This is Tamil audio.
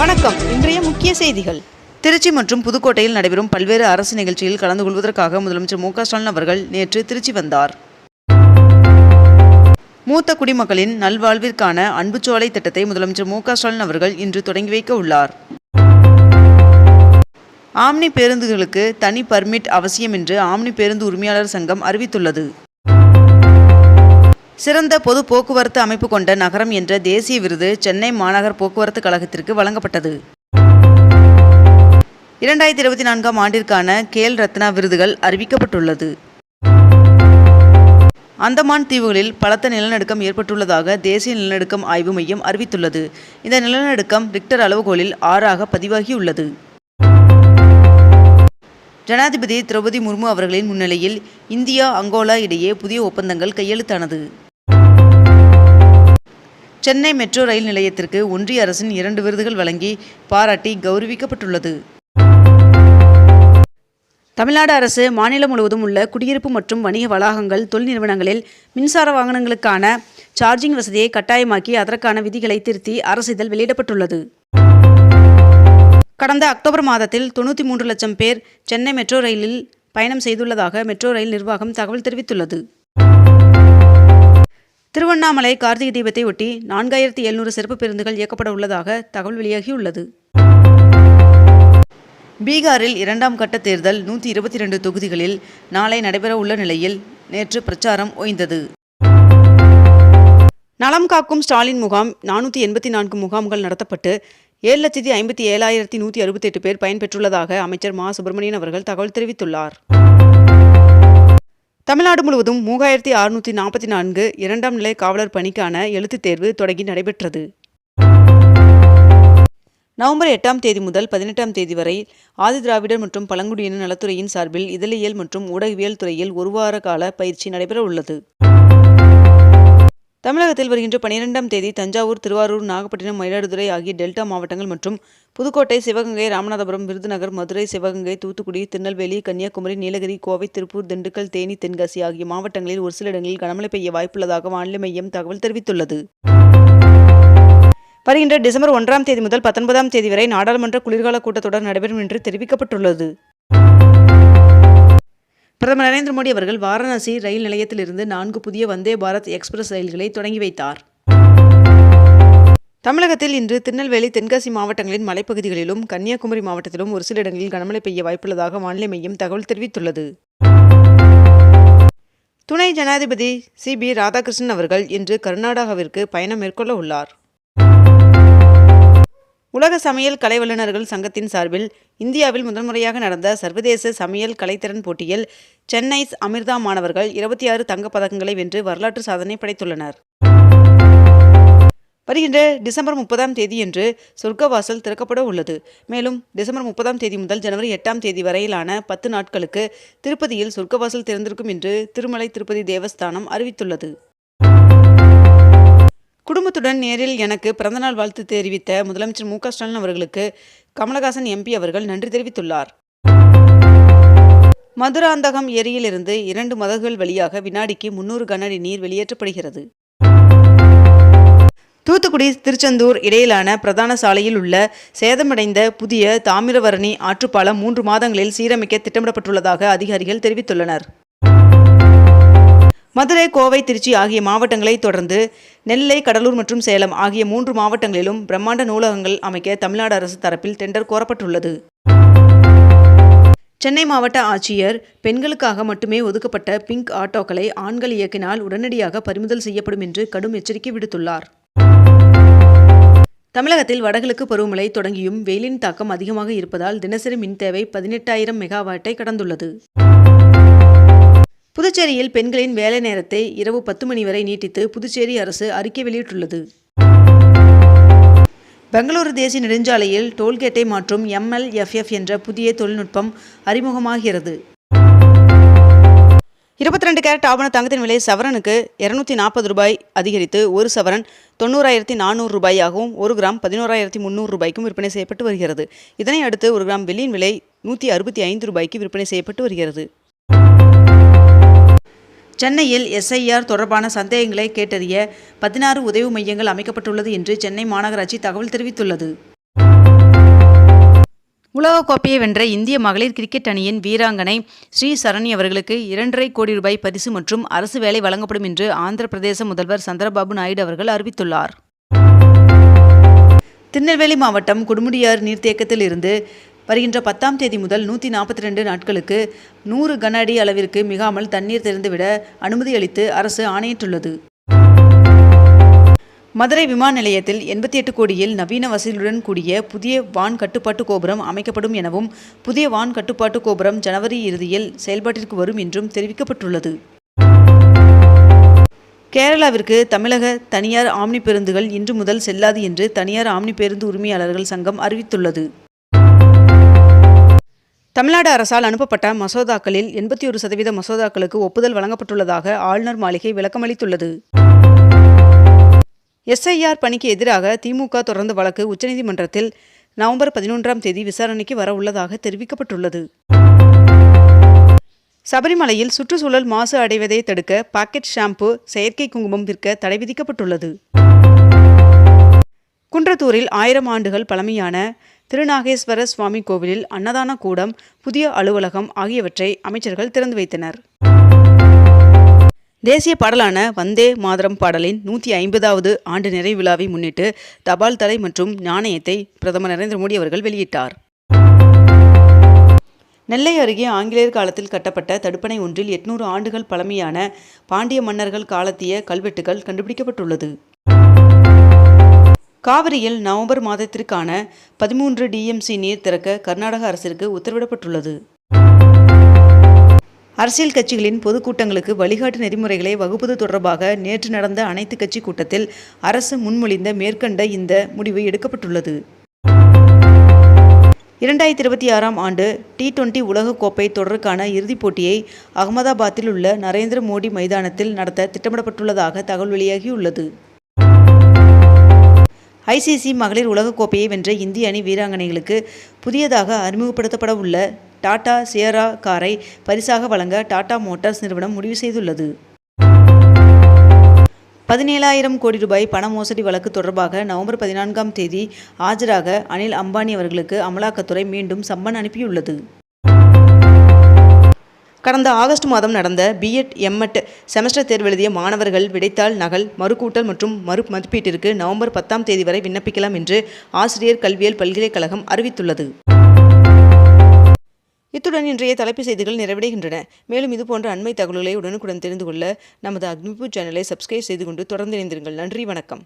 வணக்கம். இன்றைய முக்கிய செய்திகள். திருச்சி மற்றும் புதுக்கோட்டையில் நடைபெறும் பல்வேறு அரசு நிகழ்ச்சியில் கலந்து கொள்வதற்காக முதலமைச்சர் மு ஸ்டாலின் அவர்கள் நேற்று திருச்சி வந்தார். மூத்த குடிமக்களின் நல்வாழ்விற்கான அன்புச்சோலை திட்டத்தை முதலமைச்சர் மு ஸ்டாலின் அவர்கள் இன்று தொடங்கி வைக்க உள்ளார். ஆம்னி பேருந்துகளுக்கு தனி பர்மிட் அவசியம் என்று ஆம்னி பேருந்து உரிமையாளர் சங்கம் அறிவித்துள்ளது. சிறந்த பொது போக்குவரத்து அமைப்பு கொண்ட நகரம் என்ற தேசிய விருது சென்னை மாநகர் போக்குவரத்து கழகத்திற்கு வழங்கப்பட்டது. இரண்டாயிரத்தி இருபத்தி நான்காம் ஆண்டிற்கான கேல் ரத்னா விருதுகள் அறிவிக்கப்பட்டுள்ளது. அந்தமான் தீவுகளில் பலத்த நிலநடுக்கம் ஏற்பட்டுள்ளதாக தேசிய நிலநடுக்கம் ஆய்வு மையம் அறிவித்துள்ளது. இந்த நிலநடுக்கம் ரிக்டர் அளவுகோலில் ஆறாக பதிவாகியுள்ளது. ஜனாதிபதி திரௌபதி முர்மு அவர்களின் முன்னிலையில் இந்தியா அங்கோலா இடையே புதிய ஒப்பந்தங்கள் கையெழுத்தானது. சென்னை மெட்ரோ ரயில் நிலையத்திற்கு ஒன்றிய அரசின் இரண்டு விருதுகள் வழங்கி பாராட்டி கௌரவிக்கப்பட்டுள்ளது. தமிழ்நாடு அரசு மாநிலம் முழுவதும் உள்ள குடியிருப்பு மற்றும் வணிக வளாகங்கள் தொழில் நிறுவனங்களில் மின்சார வாகனங்களுக்கான சார்ஜிங் வசதியை கட்டாயமாக்கி அதற்கான விதிகளை திருத்தி அரசு இதழ் வெளியிடப்பட்டுள்ளது. கடந்த அக்டோபர் மாதத்தில் தொண்ணூற்றி மூன்று லட்சம் பேர் சென்னை மெட்ரோ ரயிலில் பயணம் செய்துள்ளதாக மெட்ரோ ரயில் நிர்வாகம் தகவல் தெரிவித்துள்ளது. திருவண்ணாமலை கார்த்திகை தீபத்தை ஒட்டி நான்காயிரத்தி எழுநூறு சிறப்பு பேருந்துகள் இயக்கப்பட உள்ளதாக தகவல் வெளியாகியுள்ளது. பீகாரில் இரண்டாம் கட்ட தேர்தல் நூற்றி இருபத்தி ரெண்டு தொகுதிகளில் நாளை நடைபெற உள்ள நிலையில் நேற்று பிரச்சாரம் ஓய்ந்தது. நலம் காக்கும் ஸ்டாலின் முகாம் நானூற்றி எண்பத்தி நான்கு முகாம்கள் நடத்தப்பட்டு ஏழு லட்சத்தி ஐம்பத்தி ஏழாயிரத்தி நூற்றி அறுபத்தெட்டு பேர் பயன்பெற்றுள்ளதாக அமைச்சர் மா. சுப்பிரமணியன் அவர்கள் தகவல் தெரிவித்துள்ளார். தமிழ்நாடு முழுவதும் மூவாயிரத்தி அறுநூற்றி நாற்பத்தி நான்கு இரண்டாம் நிலை காவலர் பணிக்கான எழுத்துத் தேர்வு தொடங்கி நடைபெற்றது. நவம்பர் எட்டாம் தேதி முதல் பதினெட்டாம் தேதி வரை ஆதிதிராவிடர் மற்றும் பழங்குடியின நலத்துறையின் சார்பில் இதழியல் மற்றும் ஊடகவியல் துறையில் ஒரு வார கால பயிற்சி நடைபெற உள்ளது தமிழகத்தில் வருகின்ற பனிரெண்டாம் தேதி தஞ்சாவூர் திருவாரூர் நாகப்பட்டினம் மயிலாடுதுறை ஆகிய டெல்டா மாவட்டங்கள் மற்றும் புதுக்கோட்டை சிவகங்கை ராமநாதபுரம் விருதுநகர் மதுரை சிவகங்கை தூத்துக்குடி திருநெல்வேலி கன்னியாகுமரி நீலகிரி கோவை திருப்பூர் திண்டுக்கல் தேனி தென்காசி ஆகிய மாவட்டங்களில் ஒரு சில இடங்களில் கனமழை பெய்ய வாய்ப்புள்ளதாக வானிலை மையம் தகவல் தெரிவித்துள்ளது. வருகின்ற டிசம்பர் ஒன்றாம் தேதி முதல் பத்தொன்பதாம் தேதி வரை நாடாளுமன்ற குளிர்கால கூட்டத்தொடர் நடைபெறும் என்று தெரிவிக்கப்பட்டுள்ளது. பிரதமர் நரேந்திர மோடி அவர்கள் வாரணாசி ரயில் நிலையத்திலிருந்து நான்கு புதிய வந்தே பாரத் எக்ஸ்பிரஸ் ரயில்களை தொடங்கி வைத்தார். தமிழகத்தில் இன்று திருநெல்வேலி தென்காசி மாவட்டங்களின் மலைப்பகுதிகளிலும் கன்னியாகுமரி மாவட்டத்திலும் ஒரு சில இடங்களில் கனமழை பெய்ய வாய்ப்புள்ளதாக வானிலை மையம் தகவல் தெரிவித்துள்ளது. துணை ஜனாதிபதி சி பி ராதாகிருஷ்ணன் அவர்கள் இன்று கர்நாடகாவிற்கு பயணம் மேற்கொள்ள உள்ளார். உலக சமையல் கலை வல்லுநர்கள் சங்கத்தின் சார்பில் இந்தியாவில் முதன்முறையாக நடந்த சர்வதேச சமையல் கலைத்திறன் போட்டியில் சென்னை அமிர்தா மாணவர்கள் இருபத்தி ஆறு தங்கப்பதக்கங்களை வென்று வரலாற்று சாதனை படைத்துள்ளனர். வருகின்ற டிசம்பர் முப்பதாம் தேதியன்று சொர்க்கவாசல் திறக்கப்பட உள்ளது. மேலும் டிசம்பர் முப்பதாம் தேதி முதல் ஜனவரி எட்டாம் தேதி வரையிலான பத்து நாட்களுக்கு திருப்பதியில் சொர்க்கவாசல் திறந்திருக்கும் என்று திருமலை திருப்பதி தேவஸ்தானம் அறிவித்துள்ளது. குடும்பத்துடன் நேரில் எனக்கு பிறந்தநாள் வாழ்த்து தெரிவித்த முதலமைச்சர் மு ஸ்டாலின் அவர்களுக்கு கமலஹாசன் எம்பி அவர்கள் நன்றி தெரிவித்துள்ளார். மதுராந்தகம் ஏரியிலிருந்து இரண்டு மதகுகள் வழியாக வினாடிக்கு முன்னூறு கனஅடி நீர் வெளியேற்றப்படுகிறது. தூத்துக்குடி திருச்செந்தூர் இடையிலான பிரதான சாலையில் உள்ள சேதமடைந்த புதிய தாமிரவரணி ஆற்றுப்பாலம் மூன்று மாதங்களில் சீரமைக்க திட்டமிடப்பட்டுள்ளதாக அதிகாரிகள் தெரிவித்துள்ளனர். மதுரை கோவை திருச்சி ஆகிய மாவட்டங்களை தொடர்ந்து நெல்லை கடலூர் மற்றும் சேலம் ஆகிய மூன்று மாவட்டங்களிலும் பிரம்மாண்ட நூலகங்கள் அமைக்க தமிழ்நாடு அரசு தரப்பில் டெண்டர் கோரப்பட்டுள்ளது. சென்னை மாவட்ட ஆட்சியர் பெண்களுக்காக மட்டுமே ஒதுக்கப்பட்ட பிங்க் ஆட்டோக்களை ஆண்கள் இயக்கினால் உடனடியாக பறிமுதல் செய்யப்படும் என்று கடும் எச்சரிக்கை விடுத்துள்ளார். தமிழகத்தில் வடகிழக்கு பருவமழை தொடங்கியும் வெயிலின் தாக்கம் அதிகமாக இருப்பதால் தினசரி மின் தேவை பதினெட்டாயிரம் மெகாவாட்டை கடந்துள்ளது. புதுச்சேரியில் பெண்களின் வேலை நேரத்தை இரவு பத்து மணி வரை நீட்டித்து புதுச்சேரி அரசு அறிக்கை வெளியிட்டுள்ளது. பெங்களூரு தேசிய நெடுஞ்சாலையில் டோல்கேட்டை மாற்றும் எம்எல்எஃப்எஃப் என்ற புதிய தொழில்நுட்பம் அறிமுகமாகிறது. இருபத்தி ரெண்டு கேரட் ஆவண தங்கத்தின் விலை சவரனுக்கு இரநூத்தி நாற்பது ரூபாய் அதிகரித்து ஒரு சவரன் தொண்ணூறாயிரத்தி நானூறு ரூபாயாகவும் ஒரு கிராம் பதினோராயிரத்தி முந்நூறு ரூபாய்க்கும் விற்பனை செய்யப்பட்டு வருகிறது. இதனை அடுத்து ஒரு கிராம் வெள்ளியின் விலை நூற்றி அறுபத்தி ஐந்து ரூபாய்க்கு விற்பனை செய்யப்பட்டு வருகிறது. சென்னையில் எஸ்ஐஆர் தொடர்பான சந்தேகங்களை கேட்டறிய பதினாறு உதவி மையங்கள் அமைக்கப்பட்டுள்ளது என்று சென்னை மாநகராட்சி தகவல் தெரிவித்துள்ளது. உலகக்கோப்பையை வென்ற இந்திய மகளிர் கிரிக்கெட் அணியின் வீராங்கனை ஸ்ரீ சரணி அவர்களுக்கு இரண்டரை கோடி ரூபாய் பரிசு மற்றும் அரசு வேலை வழங்கப்படும் என்று ஆந்திர பிரதேச முதல்வர் சந்திரபாபு நாயுடு அவர்கள் அறிவித்துள்ளார். திருநெல்வேலி மாவட்டம் குடுமுடியார் நீர்த்தேக்கத்தில் இருந்து வருகின்ற பத்தாம் தேதி முதல் நூற்றி நாற்பத்தி ரெண்டு நாட்களுக்கு நூறு கன அடி அளவிற்கு மிகாமல் தண்ணீர் திறந்துவிட அனுமதி அளித்து அரசு ஆணையிட்டுள்ளது. மதுரை விமான நிலையத்தில் எண்பத்தி எட்டு கோடியில் நவீன வசதியுடன் கூடிய புதிய வான் கட்டுப்பாட்டு கோபுரம் அமைக்கப்படும் எனவும் புதிய வான் கட்டுப்பாட்டு கோபுரம் ஜனவரி இறுதியில் செயல்பாட்டிற்கு வரும் என்றும் தெரிவிக்கப்பட்டுள்ளது. கேரளாவிற்கு தமிழக தனியார் ஆம்னி பேருந்துகள் இன்று முதல் செல்லாது என்று தனியார் ஆம்னி பேருந்து உரிமையாளர்கள் சங்கம் அறிவித்துள்ளது. தமிழ்நாடு அரசால் அனுப்பப்பட்ட மசோதாக்களில் எண்பத்தி ஒரு சதவீத மசோதாக்களுக்கு ஒப்புதல் வழங்கப்பட்டுள்ளதாக ஆளுநர் மாளிகை விளக்கமளித்துள்ளது. எஸ்ஐஆர் பணிக்கு எதிராக திமுக தொடர்ந்த வழக்கு உச்சநீதிமன்றத்தில் நவம்பர் பதினொன்றாம் தேதி விசாரணைக்கு வர உள்ளதாக தெரிவிக்கப்பட்டுள்ளது. சபரிமலையில் சுற்றுச்சூழல் மாசு அடைவதை தடுக்க பாக்கெட் ஷாம்பு செயற்கை குங்குமம் விற்க தடை விதிக்கப்பட்டுள்ளது. குன்றத்தூரில் ஆயிரம் ஆண்டுகள் பழமையான திருநாகேஸ்வர சுவாமி கோவிலில் அன்னதான கூடம் புதிய அலுவலகம் ஆகியவற்றை அமைச்சர்கள் திறந்து வைத்தனர். தேசிய பாடலான வந்தே மாதரம் பாடலின் நூற்றி ஐம்பதாவது ஆண்டு நிறைவு விழாவை முன்னிட்டு தபால் தலை மற்றும் நாணயத்தை பிரதமர் நரேந்திர மோடி அவர்கள் வெளியிட்டார். நெல்லை அருகே ஆங்கிலேயர் காலத்தில் கட்டப்பட்ட தடுப்பணை ஒன்றில் எட்நூறு ஆண்டுகள் பழமையான பாண்டிய மன்னர்கள் காலத்திய கல்வெட்டுகள் கண்டுபிடிக்கப்பட்டுள்ளது. காவிரியில் நவம்பர் மாதத்திற்கான பதிமூன்று டிஎம்சி நீர் திறக்க கர்நாடக அரசிற்கு உத்தரவிடப்பட்டுள்ளது. அரசியல் கட்சிகளின் பொதுக்கூட்டங்களுக்கு வழிகாட்டு நெறிமுறைகளை வகுப்பது தொடர்பாக நேற்று நடந்த அனைத்து கட்சி கூட்டத்தில் அரசு முன்மொழிந்த மேற்கண்ட இந்த முடிவு எடுக்கப்பட்டுள்ளது. இரண்டாயிரத்தி இருபத்தி ஆறாம் ஆண்டு டி டுவெண்டி உலகக்கோப்பை தொடருக்கான இறுதிப் போட்டியை அகமதாபாத்தில் உள்ள நரேந்திர மோடி மைதானத்தில் நடத்த திட்டமிடப்பட்டுள்ளதாக தகவல் வெளியாகியுள்ளது. ஐசிசி மகளிர் உலகக்கோப்பையை வென்ற இந்திய அணி வீராங்கனைகளுக்கு புதியதாக அறிமுகப்படுத்தப்பட உள்ள டாடா சியரா காரை பரிசாக வழங்க டாடா மோட்டார்ஸ் நிறுவனம் முடிவு செய்துள்ளது. பதினேழாயிரம் கோடி ரூபாய் பண மோசடி வழக்கு தொடர்பாக நவம்பர் பதினான்காம் தேதி ஆஜராக அனில் அம்பானி அவர்களுக்கு அமலாக்கத்துறை மீண்டும் சம்மன் அனுப்பியுள்ளது. கடந்த ஆகஸ்ட் மாதம் நடந்த பிஎட் எம்எட் செமஸ்டர் தேர்வு எழுதிய மாணவர்கள் விடைத்தாள் நகல் மறுக்கூட்டல் மற்றும் மறு மதிப்பீட்டிற்கு நவம்பர் பத்தாம் தேதி வரை விண்ணப்பிக்கலாம் என்று ஆசிரியர் கல்வியல் பல்கலைக்கழகம் அறிவித்துள்ளது. இத்துடன் இன்றைய தலைப்பு செய்திகள் நிறைவடைகின்றன. மேலும் இதுபோன்ற அண்மை தகவல்களை உடனுக்குடன் தெரிந்து கொள்ள நமது அக்னிபூ சேனலை சப்ஸ்கிரைப் செய்து கொண்டு தொடர்ந்து இணைந்திருங்கள். நன்றி வணக்கம்.